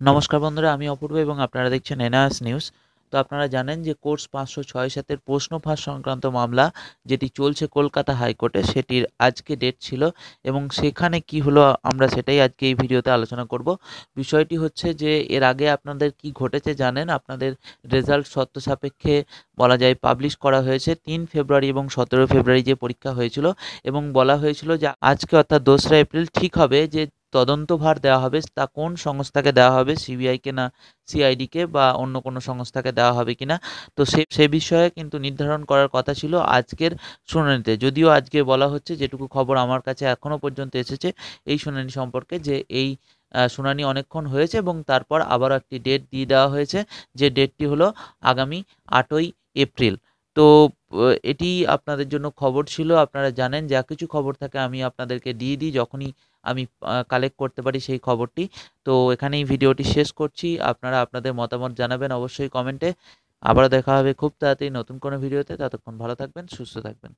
নমস্কার বন্ধুরা, আমি অপূর্ব এবং আপনারা দেখছেন এনআস নিউজ। তো আপনারা জানেন যে কোর্স পাঁচশো ছয় সাতের প্রশ্ন ফাঁস সংক্রান্ত মামলা যেটি চলছে কলকাতা হাইকোর্টে, সেটির আজকে ডেট ছিল এবং সেখানে কি হলো আমরা সেটাই আজকে এই ভিডিওতে আলোচনা করব। বিষয়টি হচ্ছে যে এর আগে আপনাদের কি ঘটেছে জানেন? আপনাদের রেজাল্ট সত্য সাপেক্ষে বলা যায় পাবলিশ করা হয়েছে তিন ফেব্রুয়ারি এবং সতেরো ফেব্রুয়ারি যে পরীক্ষা হয়েছিল এবং বলা হয়েছিল যে আজকে অর্থাৎ দোসরা এপ্রিল ঠিক হবে যে তদন্তভার দেওয়া হবে, তা কোন সংস্থাকে দেওয়া হবে সিবিআইকে না সিআইডিকে বা অন্য কোনো সংস্থাকে দেওয়া হবে কিনা? তো সে সে বিষয়ে কিন্তু নির্ধারণ করার কথা ছিল আজকের শুনানিতে। যদিও আজকে বলা হচ্ছে, যেটুকু খবর আমার কাছে এখনও পর্যন্ত এসেছে, এই শুনানি সম্পর্কে যে এই শুনানি অনেকক্ষণ হয়েছে এবং তারপর আবারও একটি ডেট দিয়ে দেওয়া হয়েছে, যে ডেটটি হলো আগামী আটই এপ্রিল। তো এটি আপনাদের জন্য খবর ছিল, আপনারা জানেন, যা কিছু খবর থাকে আমি আপনাদেরকে দিয়ে দিই, যখনই আমি কালেক্ট করতে পারি সেই খবরটি। তো এখানেই ভিডিওটি শেষ করছি। আপনারা আপনাদের মতামত জানাবেন অবশ্যই কমেন্টে আবারও দেখা হবে খুব তাড়াতাড়ি নতুন কোনো ভিডিওতে। ততক্ষণ ভালো থাকবেন, সুস্থ থাকবেন।